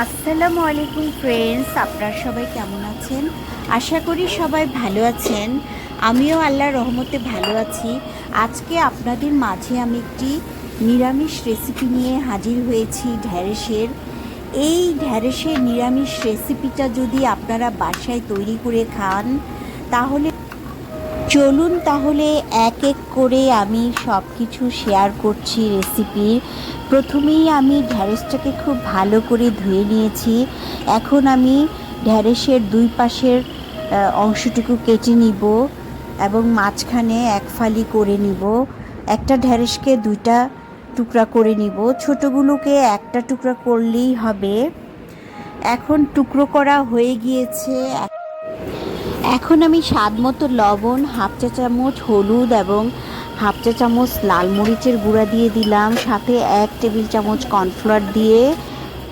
আসসালামু আলাইকুম ফ্রেন্ডস আপনারা সবাই কেমন আছেন? আশা করি সবাই ভালো আছেন। আমিও আল্লাহর রহমতে ভালো আছি। আজকে আপনাদের মাঝে আমি একটি নিরামিষ রেসিপি নিয়ে হাজির হয়েছি ঢ্যাঁড়সের। এই ঢ্যাঁড়সের নিরামিষ রেসিপিটা যদি আপনারা বাসায় তৈরি করে খান, তাহলে চলুন তাহলে এক এক করে আমি সব কিছু শেয়ার করছি রেসিপির প্রথমেই আমি ঢ্যাঁড়সটাকে খুব ভালো করে ধুয়ে নিয়েছি। এখন আমি ঢ্যাঁড়সের দুই পাশের অংশটুকু কেটে নিব এবং মাঝখানে এক ফালি করে নিব। একটা ঢ্যাঁড়সকে দুইটা টুকরা করে নিব। ছোটোগুলোকে একটা টুকরা করলেই হবে। এখন টুকরো করা হয়ে গিয়েছে। এখন আমি স্বাদ মতো লবণ, হাফ চা চামচ হলুদ এবং হাফ চা চামচ লাল মরিচের গুঁড়া দিয়ে দিলাম। সাথে এক টেবিল চামচ কর্নফ্লাওয়ার দিয়ে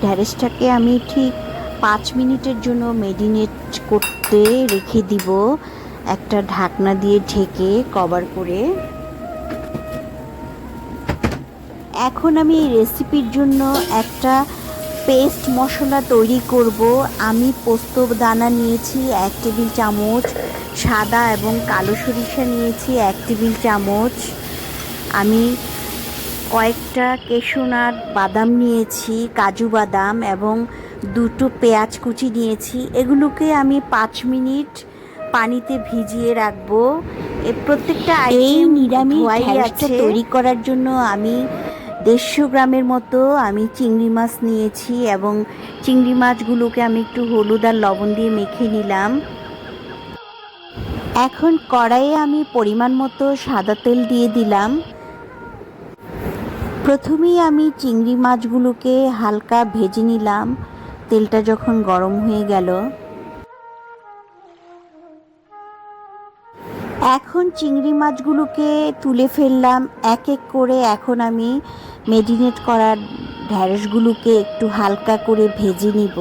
ঢ্যাঁড়সটাকে আমি ঠিক পাঁচ মিনিটের জন্য মেরিনেট করতে রেখে দিব। একটা ঢাকনা দিয়ে ঢেকে কভার করে। এখন আমি এই রেসিপির জন্য একটা পেস্ট মশলা তৈরি করব। আমি পোস্ত দানা নিয়েছি এক টেবিল চামচ সাদা এবং কালো সরিষা নিয়েছি এক টেবিল চামচ। আমি কয়েকটা কেশোনার বাদাম নিয়েছি কাজু বাদাম এবং দুটো পেঁয়াজ কুচি নিয়েছি। এগুলোকে আমি পাঁচ মিনিট পানিতে ভিজিয়ে রাখব। প্রত্যেকটা এই নিরামিষ তৈরি করার জন্য আমি দেড়শো গ্রামের মতো আমি চিংড়ি মাছ নিয়েছি এবং চিংড়ি মাছগুলোকে আমি একটু হলুদ আর লবণ দিয়ে মেখে নিলাম। এখন কড়াইয়ে আমি পরিমাণ মতো সাদা তেল দিয়ে দিলাম। প্রথমেই আমি চিংড়ি মাছগুলোকে হালকা ভেজে নিলাম। তেলটা যখন গরম হয়ে গেল এখন চিংড়ি মাছগুলোকে তুলে ফেললাম, এক এক করে। এখন আমি মেডিনেট করার ঢ্যাঁড়সগুলোকে একটু হালকা করে ভেজে নিব।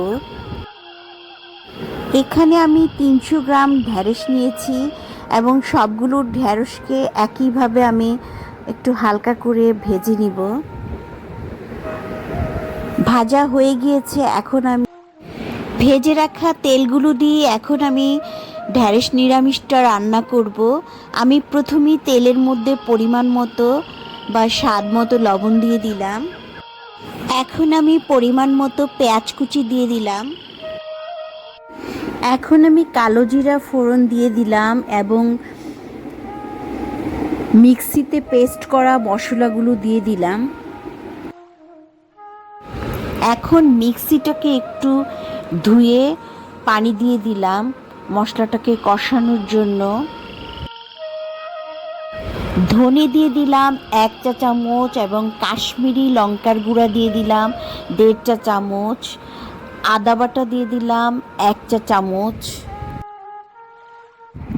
এখানে আমি তিনশো গ্রাম ঢ্যাঁড়স নিয়েছি এবং সবগুলো ঢ্যাঁড়সকে একইভাবে আমি একটু হালকা করে ভেজে নিব। ভাজা হয়ে গিয়েছে, এখন আমি ভেজে রাখা তেলগুলো দিয়ে এখন আমি ঢ্যাঁড়স নিরামিষটা রান্না করব। আমি প্রথমেই তেলের মধ্যে পরিমাণ মতো বা স্বাদ মতো লবণ দিয়ে দিলাম। এখন আমি পরিমাণ মতো পেঁয়াজ কুচি দিয়ে দিলাম। এখন আমি কালো জিরা ফোড়ন দিয়ে দিলাম এবং মিক্সিতে পেস্ট করা মশলাগুলো দিয়ে দিলাম। এখন মিক্সিটাকে একটু ধুয়ে পানি দিয়ে দিলাম। মশলাটাকে কষানোর জন্য ধনে দিয়ে দিলাম এক চা চামচ এবং কাশ্মীরি লঙ্কার গুঁড়া দিয়ে দিলাম দেড় চা চামচ। আদা বাটা দিয়ে দিলাম এক চা চামচ।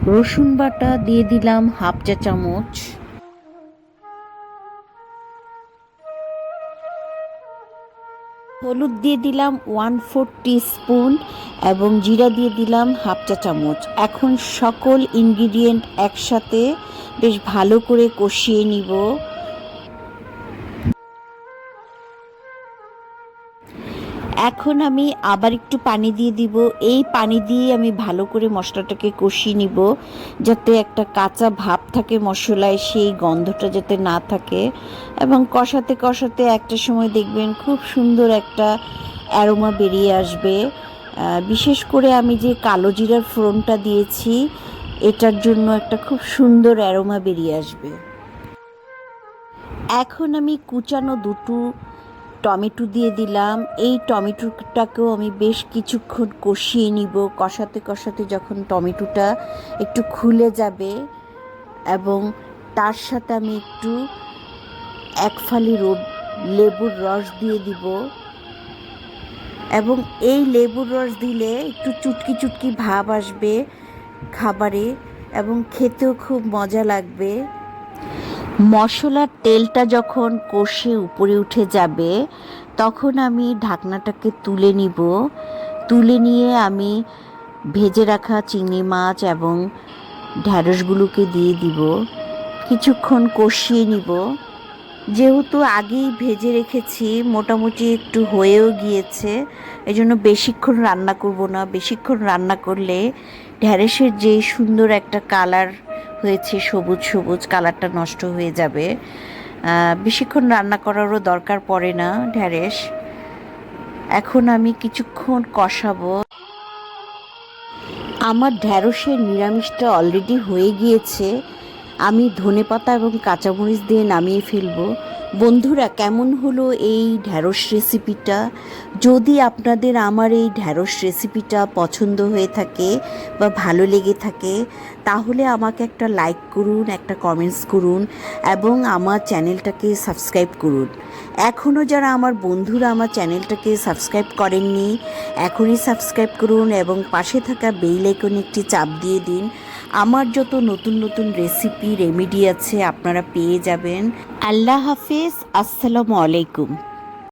রসুন বাটা দিয়ে দিলাম হাফ চা চামচ। হলুদ দিয়ে দিলাম ওয়ান ফোর স্পুন এবং জিরা দিয়ে দিলাম হাফ চা চামচ। এখন সকল ইনগ্রিডিয়েন্ট একসাথে বেশ ভালো করে কষিয়ে নিব। এখন আমি আবার একটু পানি দিয়ে দিব। এই পানি দিয়ে আমি ভালো করে মশলাটাকে কষিয়ে নিব, যাতে একটা কাঁচা ভাব থাকে মশলায়, সেই গন্ধটা যাতে না থাকে। এবং কষাতে কষাতে একটা সময় দেখবেন খুব সুন্দর একটা অ্যারোমা বেরিয়ে আসবে। বিশেষ করে আমি যে কালো জিরার ফোড়নটা দিয়েছি, এটার জন্য একটা খুব সুন্দর অ্যারোমা বেরিয়ে আসবে। এখন আমি কুচানো দুটো টমেটো দিয়ে দিলাম। এই টমেটোটাকেও আমি বেশ কিছুক্ষণ কষিয়ে নিব। কষাতে কষাতে যখন টমেটোটা একটু খুলে যাবে এবং তার সাথে আমি একটু এক ফালি লেবুর রস দিয়ে দিব। এবং এই লেবুর রস দিলে একটু চুটকি চুটকি ভাব আসবে খাবারে এবং খেতেও খুব মজা লাগবে। মশলার তেলটা যখন কষে উপরে উঠে যাবে, তখন আমি ঢাকনাটাকে তুলে নিব। তুলে নিয়ে আমি ভেজে রাখা চিংড়ি মাছ এবং ঢ্যাঁড়সগুলোকে দিয়ে দিব। কিছুক্ষণ কষিয়ে নিব। যেহেতু আগেই ভেজে রেখেছি, মোটামুটি একটু হয়েও গিয়েছে এই জন্য বেশিক্ষণ রান্না করব না। বেশিক্ষণ রান্না করলে ঢ্যাঁড়সের যে সুন্দর একটা কালার হয়েছে, সবুজ সবুজ, কালারটা নষ্ট হয়ে যাবে। বেশিক্ষণ রান্না করারও দরকার পড়ে না, ঢ্যাঁড়স। এখন আমি কিছুক্ষণ কষাবো। আমার ঢ্যাঁড়সের নিরামিষটা অলরেডি হয়ে গিয়েছে। আমি ধনেপাতা এবং কাঁচামরিচ দিয়ে নামিয়ে ফেলব। বন্ধুরা, কেমন হলো এই ঢ্যাঁড়স রেসিপিটা? যদি আপনাদের আমার এই ঢ্যাঁড়স রেসিপিটা পছন্দ হয়ে থাকে বা ভালো লেগে থাকে, তাহলে আমাকে একটা লাইক করুন, একটা কমেন্টস করুন এবং আমার চ্যানেলটাকে সাবস্ক্রাইব করুন। এখনও যারা আমার বন্ধুরা আমার চ্যানেলটাকে সাবস্ক্রাইব করেননি, এখনই সাবস্ক্রাইব করুন এবং পাশে থাকা বেল আইকনে একটি চাপ দিয়ে দিন। আমার যত নতুন নতুন রেসিপি রেমেডি আছে আপনারা পেয়ে যাবেন। আল্লাহ হাফেজ আসসালামু আলাইকুম।